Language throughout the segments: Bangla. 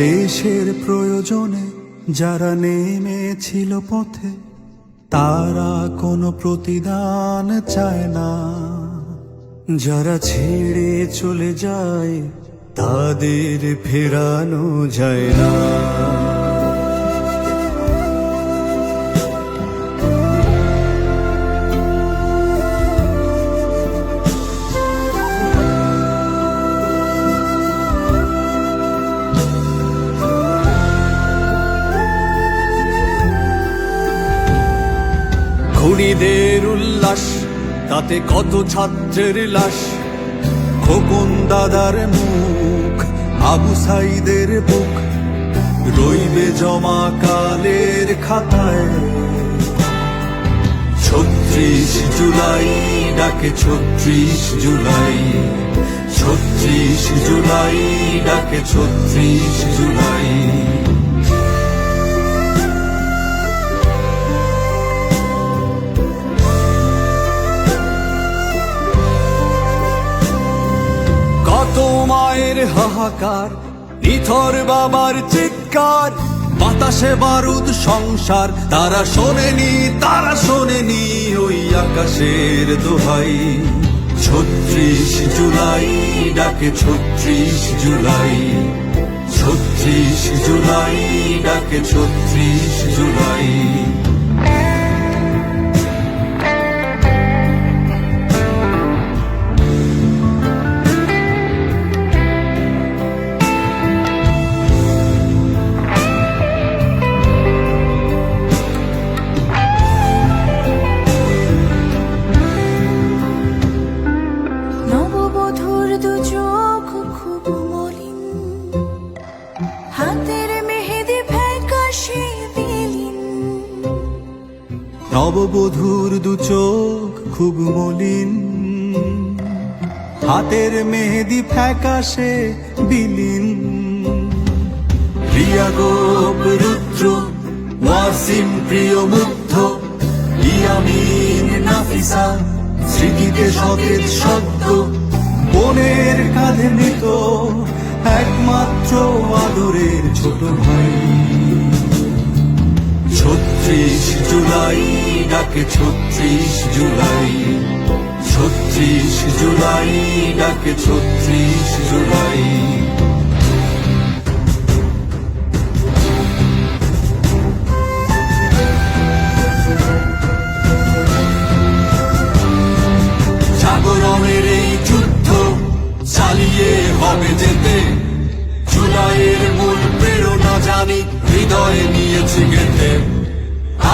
দেশের প্রয়োজনে যারা নেমেছিল পথে, তারা কোনো প্রতিদান চায় না। যারা ছেড়ে চলে যায়, তাদের ফেরানো যায় না। খুনিদের উল্লাস, তাতে কত ছাত্রের লাশ? খোকন দাদার মুখ, আবু সাইদের বুক, রইবে জমা কালের খাতায়। ছত্রিশ জুলাই, ডাকে ছত্রিশ জুলাই। ছত্রিশ জুলাই, ডাকে ছত্রিশ জুলাই। মায়ের হাহাকার, নিথর বাবার চিৎকার, বাতাসে বারুদ সংসার, তারা শোনেনি তারা শোনেনি ওই আকাশের দোহাই। ছত্রিশ জুলাই, ডাকে ছত্রিশ জুলাই। ছত্রিশ জুলাই, ডাকে ছত্রিশ জুলাই। নববধূর দু চোখ খুব মলিন। হাতের মেহেদি ফ্যাকাশে বিলীন। রিয়া গোপ রুদ্র ওয়াসিম প্রিয় মুগ্ধ, ইয়ামিন নাফিসা, স্মৃতিতে সতেজ শব্দ বোনের কাঁধে মৃত একমাত্র আদরের ছোট ভাই। ছত্রিশ জুলাই, ডাকে ছত্রিশ জুলাই। ছত্রিশ জুলাই, ডাকে ছত্রিশ জুলাই। জাগরণের এই যুদ্ধ চালিয়ে হবে যেতে। জুলাইয়ের মূল প্রেরণা জানি, হৃদয়ে নিয়েছি গেতে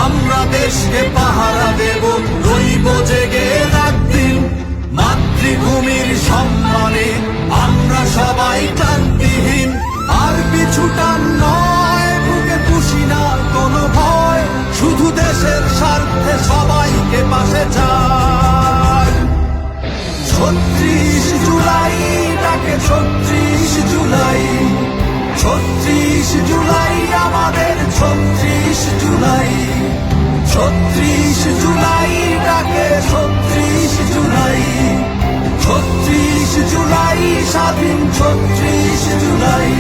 আমরা দেশকে পাহারা দেব রইব জেগে। ছত্রিশ জুলাই ছত্রিশ জুলাই ডাকে ছত্রিশ জুলাই ছত্রিশ জুলাই স্বাধীন, ছত্রিশ জুলাই।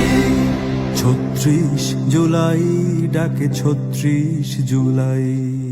ছত্রিশ জুলাই ডাকে ছত্রিশ জুলাই।